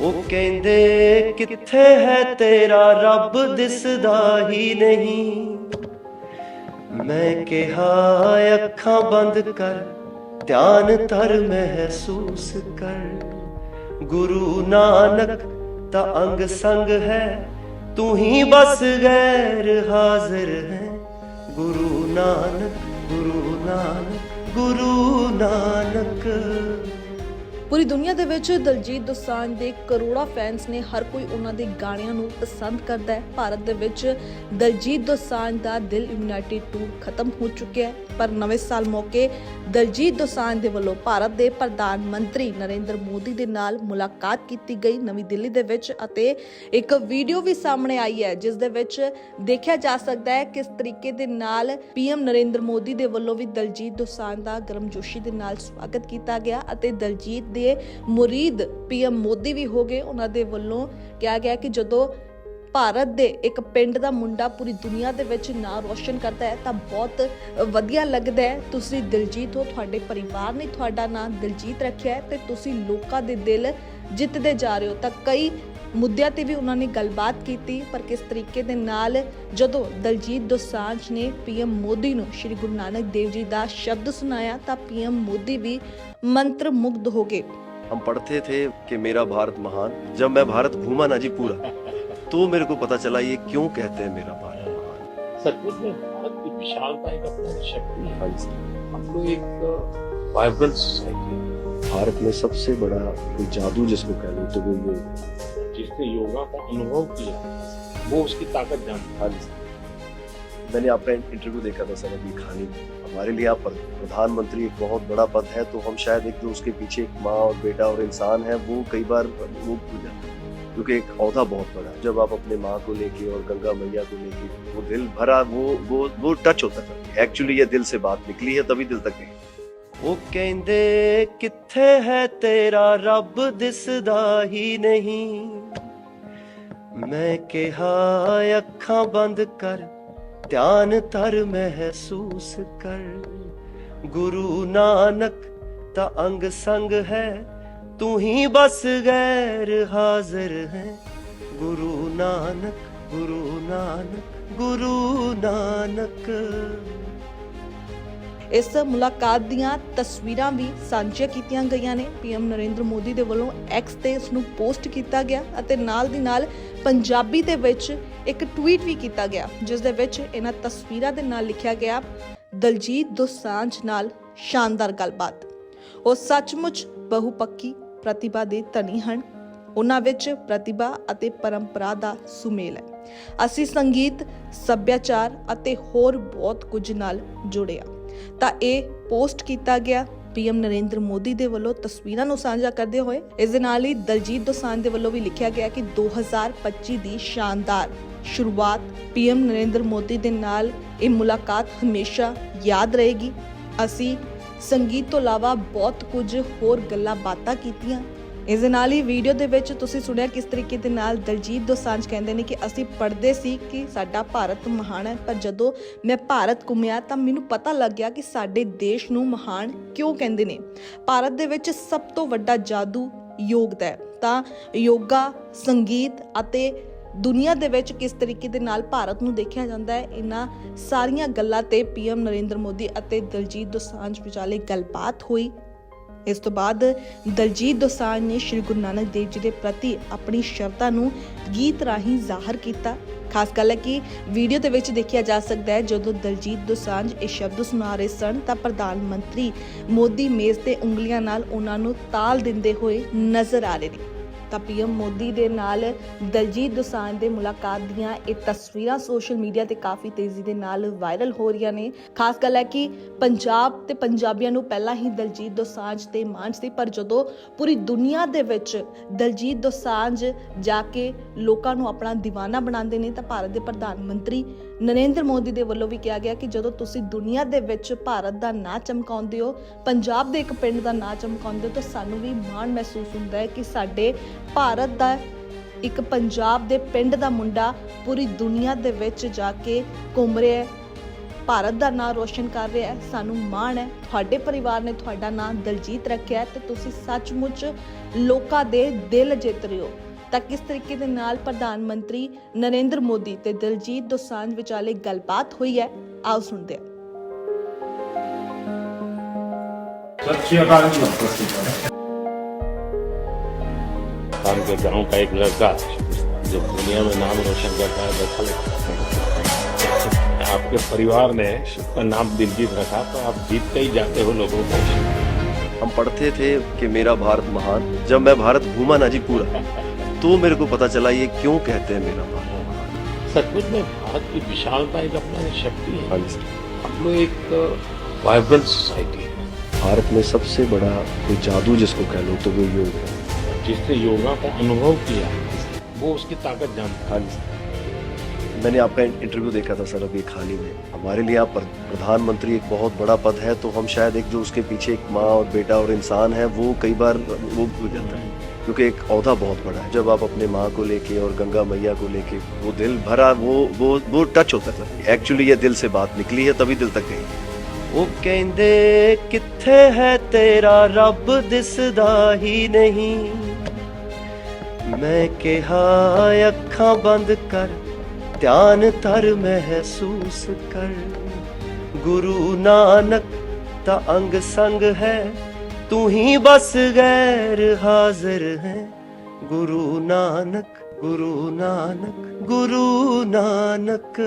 ਉਹ ਕਹਿੰਦੇ, ਕਿੱਥੇ ਹੈ ਤੇਰਾ ਰੱਬ? ਦਿਸਦਾ ਹੀ ਨਹੀਂ। ਮੈਂ ਕਿਹਾ, ਅੱਖਾਂ ਬੰਦ ਕਰ, ਧਿਆਨ ਧਰ, ਮਹਿਸੂਸ ਕਰ। ਗੁਰੂ ਨਾਨਕ ਤਾਂ ਅੰਗ ਸੰਗ ਹੈ, ਤੂੰ ਹੀ ਬਸ ਗੈਰ ਹਾਜ਼ਰ ਹੈ। ਗੁਰੂ ਨਾਨਕ ਗੁਰੂ ਨਾਨਕ ਗੁਰੂ ਨਾਨਕ। ਪੂਰੀ ਦੁਨੀਆ ਦੇ ਵਿੱਚ ਦਲਜੀਤ ਦੋਸਾਂਝ ਦੇ ਕਰੋੜਾਂ ਫੈਨਸ ਨੇ ਹਰ ਕੋਈ ਉਹਨਾਂ ਦੇ ਗਾਣਿਆਂ ਨੂੰ ਪਸੰਦ ਕਰਦਾ ਹੈ। ਭਾਰਤ ਦੇ ਵਿੱਚ ਦਲਜੀਤ ਦੋਸਾਂਝ ਦਾ ਦਿਲ ਯੂਨਾਈਟਿਡ ਟੂਰ ਖਤਮ ਹੋ ਚੁੱਕਿਆ ਹੈ। ਪਰ ਨਵੇਂ ਸਾਲ ਮੌਕੇ ਦਲਜੀਤ ਦੋਸਾਂਝ ਦੇ ਵੱਲੋਂ ਭਾਰਤ ਦੇ ਪ੍ਰਧਾਨ ਮੰਤਰੀ ਨਰਿੰਦਰ ਮੋਦੀ ਦੇ ਨਾਲ ਮੁਲਾਕਾਤ ਕੀਤੀ ਗਈ ਨਵੀਂ ਦਿੱਲੀ ਦੇ ਵਿੱਚ ਅਤੇ ਇੱਕ ਵੀਡੀਓ ਵੀ ਸਾਹਮਣੇ ਆਈ ਹੈ, ਜਿਸ ਦੇ ਵਿੱਚ ਦੇਖਿਆ ਜਾ ਸਕਦਾ ਹੈ ਕਿਸ ਤਰੀਕੇ ਦੇ ਨਾਲ ਪੀਐਮ ਨਰਿੰਦਰ ਮੋਦੀ ਦੇ ਵੱਲੋਂ ਵੀ ਦਲਜੀਤ ਦੋਸਾਂਝ ਦਾ ਗਰਮਜੋਸ਼ੀ ਦੇ ਨਾਲ ਸਵਾਗਤ ਕੀਤਾ ਗਿਆ ਅਤੇ ਦਲਜੀਤ ਦੇ ਮੁਰੀਦ ਪੀਐਮ ਮੋਦੀ ਵੀ ਹੋ ਗਏ, ਉਹਨਾਂ ਦੇ ਵੱਲੋਂ ਕਿਹਾ ਗਿਆ ਕਿ ਜਦੋਂ ਭਾਰਤ ਦੇ ਇੱਕ ਪਿੰਡ ਦਾ ਮੁੰਡਾ ਪੂਰੀ ਦੁਨੀਆ ਦੇ ਵਿੱਚ ਨਾਂ ਰੋਸ਼ਨ ਕਰਦਾ ਹੈ, ਤਾਂ ਬਹੁਤ ਵਧੀਆ ਲੱਗਦਾ ਹੈ। ਤੁਸੀਂ ਦਿਲਜੀਤ ਹੋ, ਤੁਹਾਡੇ ਪਰਿਵਾਰ ਨੇ ਤੁਹਾਡਾ ਨਾਂ ਦਿਲਜੀਤ ਰੱਖਿਆ ਹੈ ਤੇ ਤੁਸੀਂ ਲੋਕਾਂ ਦੇ ਦਿਲ ਜਿੱਤਦੇ ਜਾ ਰਹੇ ਹੋ ਤਾਂ ਕਈ ਮੁੱਦਿਆਂ ਤੇ ਵੀ ਉਹਨਾਂ ਨੇ ਗੱਲਬਾਤ ਕੀਤੀ ਪਰ ਕਿਸ ਤਰੀਕੇ ਦੇ ਨਾਲ ਜਦੋਂ ਦਲਜੀਤ ਦੋਸਾਂਝ ਨੇ ਪੀਐਮ ਮੋਦੀ ਨੂੰ ਸ਼੍ਰੀ ਗੁਰੂ ਨਾਨਕ ਦੇਵ ਜੀ ਦਾ ਸ਼ਬਦ ਸੁਣਾਇਆ ਤਾਂ ਪੀਐਮ ਮੋਦੀ ਵੀ ਮੰਤਰ ਮੁਗਧ ਹੋ ਗਏ हम पढ़ते थे कि मेरा भारत महान जब मैं भारत घूमा ना जी पूरा तो मेरे को पता चला ये क्यों कहते हैं मेरा भारत महान सचमुच में भारत की विशालता एक अपनी शक्ति है हाँ जी हम लोग एक वाइब्रेंट सोसाइटी है भारत में सबसे बड़ा कोई जादू जिसको कह लो तो वो योग है जिसने योगा का अनुभव किया वो उसकी ताकत जानता हाँ जी। मैंने आपका इंटरव्यू देखा था सर अभी खाने। में हमारे लिए आप प्रधानमंत्री एक बहुत बड़ा पद है तो हम शायद एक जो उसके पीछे एक माँ और बेटा और इंसान है वो कई बार वो भूल जाते हैं। क्योंकि एक पौधा बहुत बड़ा है। जब आप अपने माँ को लेके और गंगा मैया को लेके वो दिल भरा वो वो वो टच होता था। एक्चुअली ये दिल से बात निकली है तभी दिल तक गई। ਉਹ ਕਹਿੰਦੇ, ਕਿੱਥੇ ਹੈ ਤੇਰਾ ਰੱਬ? ਦਿਸਦਾ ਹੀ ਨਹੀਂ। ਮੈਂ ਕਿਹਾ, ਅੱਖਾਂ ਬੰਦ ਕਰ, ਧਿਆਨ ਧਰ ਮਹਿਸੂਸ ਕਰ। ਗੁਰੂ ਨਾਨਕ ਤਾਂ ਅੰਗ ਸੰਗ ਹੈ, ਤੂੰ ਹੀ ਬਸ ਗੈਰ ਹਾਜ਼ਰ ਹੈ। ਗੁਰੂ ਨਾਨਕ ਗੁਰੂ ਨਾਨਕ ਗੁਰੂ ਨਾਨਕ। ਇਸ ਮੁਲਾਕਾਤ ਦੀਆਂ ਤਸਵੀਰਾਂ ਵੀ ਸਾਂਝੀਆਂ ਕੀਤੀਆਂ ਗਈਆਂ ਨੇ। ਪੀਐਮ ਨਰਿੰਦਰ ਮੋਦੀ ਦੇ ਵੱਲੋਂ ਐਕਸ ਤੇ ਇਸ ਨੂੰ ਪੋਸਟ ਕੀਤਾ ਗਿਆ ਅਤੇ ਨਾਲ ਦੀ ਨਾਲ ਪੰਜਾਬੀ ਦੇ ਵਿੱਚ ਇੱਕ ਟਵੀਟ ਵੀ ਕੀਤਾ ਗਿਆ, ਜਿਸ ਦੇ ਵਿੱਚ ਇਹਨਾਂ ਤਸਵੀਰਾਂ ਦੇ ਨਾਲ ਲਿਖਿਆ ਗਿਆ, ਦਲਜੀਤ ਦੋਸਾਂਝ ਨਾਲ ਸ਼ਾਨਦਾਰ ਗੱਲਬਾਤ। ਉਹ ਸੱਚਮੁੱਚ ਬਹੁਪੱਕੀ ਪ੍ਰਤਿਭਾ ਦੇ ਧਨੀ ਹਨ। ਉਹਨਾਂ ਵਿੱਚ ਪ੍ਰਤਿਭਾ ਅਤੇ ਪਰੰਪਰਾ ਦਾ ਸੁਮੇਲ ਹੈ। ਅਸੀਂ ਸੰਗੀਤ, ਸੱਭਿਆਚਾਰ ਅਤੇ ਹੋਰ ਬਹੁਤ ਕੁਝ ਨਾਲ ਜੁੜੇ ਹਾਂ। ਤਾਂ ਇਹ ਪੋਸਟ ਕੀਤਾ ਗਿਆ। ਪੀਐਮ ਨਰਿੰਦਰ ਮੋਦੀ ਦੇ ਵੱਲੋਂ ਤਸਵੀਰਾਂ ਨੂੰ ਸਾਂਝਾ ਕਰਦੇ ਹੋਏ, ਇਸ ਦੇ ਨਾਲ ਹੀ ਦਲਜੀਤ ਦੋਸਾਂਝ ਦੇ ਵੱਲੋਂ ਵੀ ਲਿਖਿਆ ਗਿਆ ਕਿ 2025 ਦੀ ਸ਼ਾਨਦਾਰ ਸ਼ੁਰੂਆਤ ਪੀਐਮ ਨਰਿੰਦਰ ਮੋਦੀ ਦੇ ਨਾਲ ਇਹ ਮੁਲਾਕਾਤ ਹਮੇਸ਼ਾ ਯਾਦ ਰਹੇਗੀ। ਅਸੀਂ ਸੰਗੀਤ ਤੋਂ ਇਲਾਵਾ ਬਹੁਤ ਕੁਝ ਹੋਰ ਗੱਲਾਂ ਬਾਤਾਂ ਕੀਤੀਆਂ। ਇਸ ਦੇ ਨਾਲ ਹੀ ਵੀਡੀਓ ਦੇ ਵਿੱਚ ਤੁਸੀਂ ਸੁਣਿਆ ਕਿਸ ਤਰੀਕੇ ਦੇ ਨਾਲ ਦਲਜੀਤ ਦੋਸਾਂਝ ਕਹਿੰਦੇ ਨੇ ਕਿ ਅਸੀਂ ਪੜ੍ਹਦੇ ਸੀ ਕਿ ਸਾਡਾ ਭਾਰਤ ਮਹਾਨ ਹੈ, ਪਰ ਜਦੋਂ ਮੈਂ ਭਾਰਤ ਘੁੰਮਿਆ ਤਾਂ ਮੈਨੂੰ ਪਤਾ ਲੱਗ ਗਿਆ ਕਿ ਸਾਡੇ ਦੇਸ਼ ਨੂੰ ਮਹਾਨ ਕਿਉਂ ਕਹਿੰਦੇ ਨੇ। ਭਾਰਤ ਦੇ ਵਿੱਚ ਸਭ ਤੋਂ ਵੱਡਾ ਜਾਦੂ ਯੋਗ ਦਾ ਹੈ। ਤਾਂ ਯੋਗਾ, ਸੰਗੀਤ ਅਤੇ ਦੁਨੀਆ ਦੇ ਵਿੱਚ ਕਿਸ ਤਰੀਕੇ ਦੇ ਨਾਲ ਭਾਰਤ ਨੂੰ ਦੇਖਿਆ ਜਾਂਦਾ ਹੈ, ਇਹਨਾਂ ਸਾਰੀਆਂ ਗੱਲਾਂ ਤੇ ਪੀਐਮ ਨਰਿੰਦਰ ਮੋਦੀ ਅਤੇ ਦਲਜੀਤ ਦੋਸਾਂਝ ਵਿਚਾਲੇ ਗੱਲਬਾਤ ਹੋਈ। ਇਸ ਤੋਂ ਬਾਅਦ ਦਲਜੀਤ ਦੋਸਾਂਝ ਨੇ ਸ਼੍ਰੀ ਗੁਰੂ ਨਾਨਕ ਦੇਵ ਜੀ ਦੇ ਪ੍ਰਤੀ ਆਪਣੀ ਸ਼ਰਧਾ ਨੂੰ ਗੀਤ ਰਾਹੀਂ ਜ਼ਾਹਰ ਕੀਤਾ। ਖਾਸ ਗੱਲ ਹੈ ਕਿ ਵੀਡੀਓ ਦੇ ਵਿੱਚ ਦੇਖਿਆ ਜਾ ਸਕਦਾ ਹੈ, ਜਦੋਂ ਦਲਜੀਤ ਦੋਸਾਂਝ ਇਹ ਸ਼ਬਦ ਸੁਣਾ ਰਹੇ ਸਨ, ਤਾਂ ਪ੍ਰਧਾਨ ਮੰਤਰੀ ਮੋਦੀ ਮੇਜ਼ ਤੇ ਉਂਗਲੀਆਂ ਨਾਲ ਉਹਨਾਂ ਨੂੰ ਤਾਲ ਦਿੰਦੇ ਹੋਏ ਨਜ਼ਰ ਆ ਰਹੇ ਨੇ। ਤਾਂ ਪੀਐਮ ਮੋਦੀ ਦੇ ਨਾਲ ਦਲਜੀਤ ਦੋਸਾਂਝ ਦੇ ਮੁਲਾਕਾਤ ਦੀਆਂ ਇਹ ਤਸਵੀਰਾਂ ਸੋਸ਼ਲ ਮੀਡੀਆ ਤੇ ਕਾਫੀ ਤੇਜ਼ੀ ਦੇ ਨਾਲ ਵਾਇਰਲ ਹੋ ਰਹੀਆਂ ਨੇ। ਖਾਸ ਗੱਲ ਹੈ ਕਿ ਪੰਜਾਬ ਤੇ ਪੰਜਾਬੀਆਂ ਨੂੰ ਪਹਿਲਾਂ ਹੀ ਦਲਜੀਤ ਦੋਸਾਂਝ ਤੇ ਮਾਣ ਸੀ, ਪਰ ਜਦੋਂ ਪੂਰੀ ਦੁਨੀਆ ਦੇ ਵਿੱਚ ਦਲਜੀਤ ਦੋਸਾਂਝ ਜਾ ਕੇ ਲੋਕਾਂ ਨੂੰ ਆਪਣਾ دیਵਾਨਾ ਬਣਾਉਂਦੇ ਨੇ, ਤਾਂ ਭਾਰਤ ਦੇ ਪ੍ਰਧਾਨ ਮੰਤਰੀ ਨਰਿੰਦਰ ਮੋਦੀ ਦੇ ਵੱਲੋਂ ਵੀ ਕਿਹਾ ਗਿਆ ਕਿ ਜਦੋਂ ਤੁਸੀਂ ਦੁਨੀਆ ਦੇ ਵਿੱਚ ਭਾਰਤ ਦਾ ਨਾਂ ਚਮਕਾਉਂਦੇ ਹੋ, ਪੰਜਾਬ ਦੇ ਇੱਕ ਪਿੰਡ ਦਾ ਨਾਂ ਚਮਕਾਉਂਦੇ ਹੋ, ਤਾਂ ਸਾਨੂੰ ਵੀ ਮਾਣ ਮਹਿਸੂਸ ਹੁੰਦਾ ਹੈ ਕਿ ਸਾਡੇ ਭਾਰਤ ਦਾ ਇੱਕ ਪੰਜਾਬ ਦੇ ਪਿੰਡ ਦਾ ਮੁੰਡਾ ਪੂਰੀ ਦੁਨੀਆ ਦੇ ਵਿੱਚ ਜਾ ਕੇ ਘੁੰਮ ਰਿਹਾ ਹੈ, ਭਾਰਤ ਦਾ ਨਾਂ ਰੋਸ਼ਨ ਕਰ ਰਿਹਾ ਹੈ। ਸਾਨੂੰ ਮਾਣ ਹੈ, ਤੁਹਾਡੇ ਪਰਿਵਾਰ ਨੇ ਤੁਹਾਡਾ ਨਾਂ ਦਲਜੀਤ ਰੱਖਿਆ ਹੈ ਤੇ ਤੁਸੀਂ ਸੱਚਮੁੱਚ ਲੋਕਾਂ ਦੇ ਦਿਲ ਜਿੱਤ ਰਹੇ ਹੋ। ਤਾਂ ਕਿਸ ਤਰੀਕੇ ਦੇ ਨਾਲ ਪ੍ਰਧਾਨ ਮੰਤਰੀ ਨਰਿੰਦਰ ਮੋਦੀ ਤੇ ਦਲਜੀਤ ਦੋਸਾਂਝ ਵਿਚਾਲੇ ਗੱਲਬਾਤ ਹੋਈ ਹੈ ਆਓ ਸੁਣਦੇ ਹਾਂ सत श्री अकाल जी काम के गांव का एक लड़का जो दुनिया में नाम रोशन करता है अच्छा लगता है आपके परिवार ने उसका नाम दिलजीत रखा तो आप जीतते ही जाते हो लोगों को हम पढ़ते थे कि मेरा भारत महान जब मैं भारत घूमा ना जी पूरा तो मेरे को पता चला ये क्यों कहते हैं मेरा भारत सचमुच में भारत की विशालता एक अपना शक्ति है। हाँ। हम लोग एक वाइब्रेंट सोसाइटी है। भारत में सबसे बड़ा कोई जादू जिसको कह लो तो वो योग है। जिसने योगा को अनुभव किया वो उसकी ताकत जानता है। हाँ। मैंने आपका इंटरव्यू देखा था सर अभी खाली में। हमारे लिए आप प्रधानमंत्री एक बहुत बड़ा पद है तो हम शायद एक जो उसके पीछे एक माँ और बेटा और इंसान है वो कई बार वो भूल जाता है। क्योंकि एक औहदा बहुत बड़ा है जब आप अपने माँ को लेके और गंगा मैया को लेके वो दिल भरा वो वो वो टच होता है एक्चुअली ये दिल से बात निकली है तभी दिल तक गई ਉਹ ਕਹਿੰਦੇ ਕਿੱਥੇ ਹੈ ਤੇਰਾ ਰੱਬ ਦਿਸਦਾ ਹੀ ਨਹੀਂ ਮੈਂ ਕਿਹਾ ਅੱਖਾਂ ਬੰਦ ਕਰ ਧਿਆਨ ਧਰ ਮਹਿਸੂਸ ਕਰ ਗੁਰੂ ਨਾਨਕ ਤਾਂ ਅੰਗ ਸੰਗ ਹੈ ਤੂੰ ਹੀ ਬਸ ਗੈਰ ਹਾਜ਼ਰ ਹੈ। ਗੁਰੂ ਨਾਨਕ ਗੁਰੂ ਨਾਨਕ ਗੁਰੂ ਨਾਨਕ।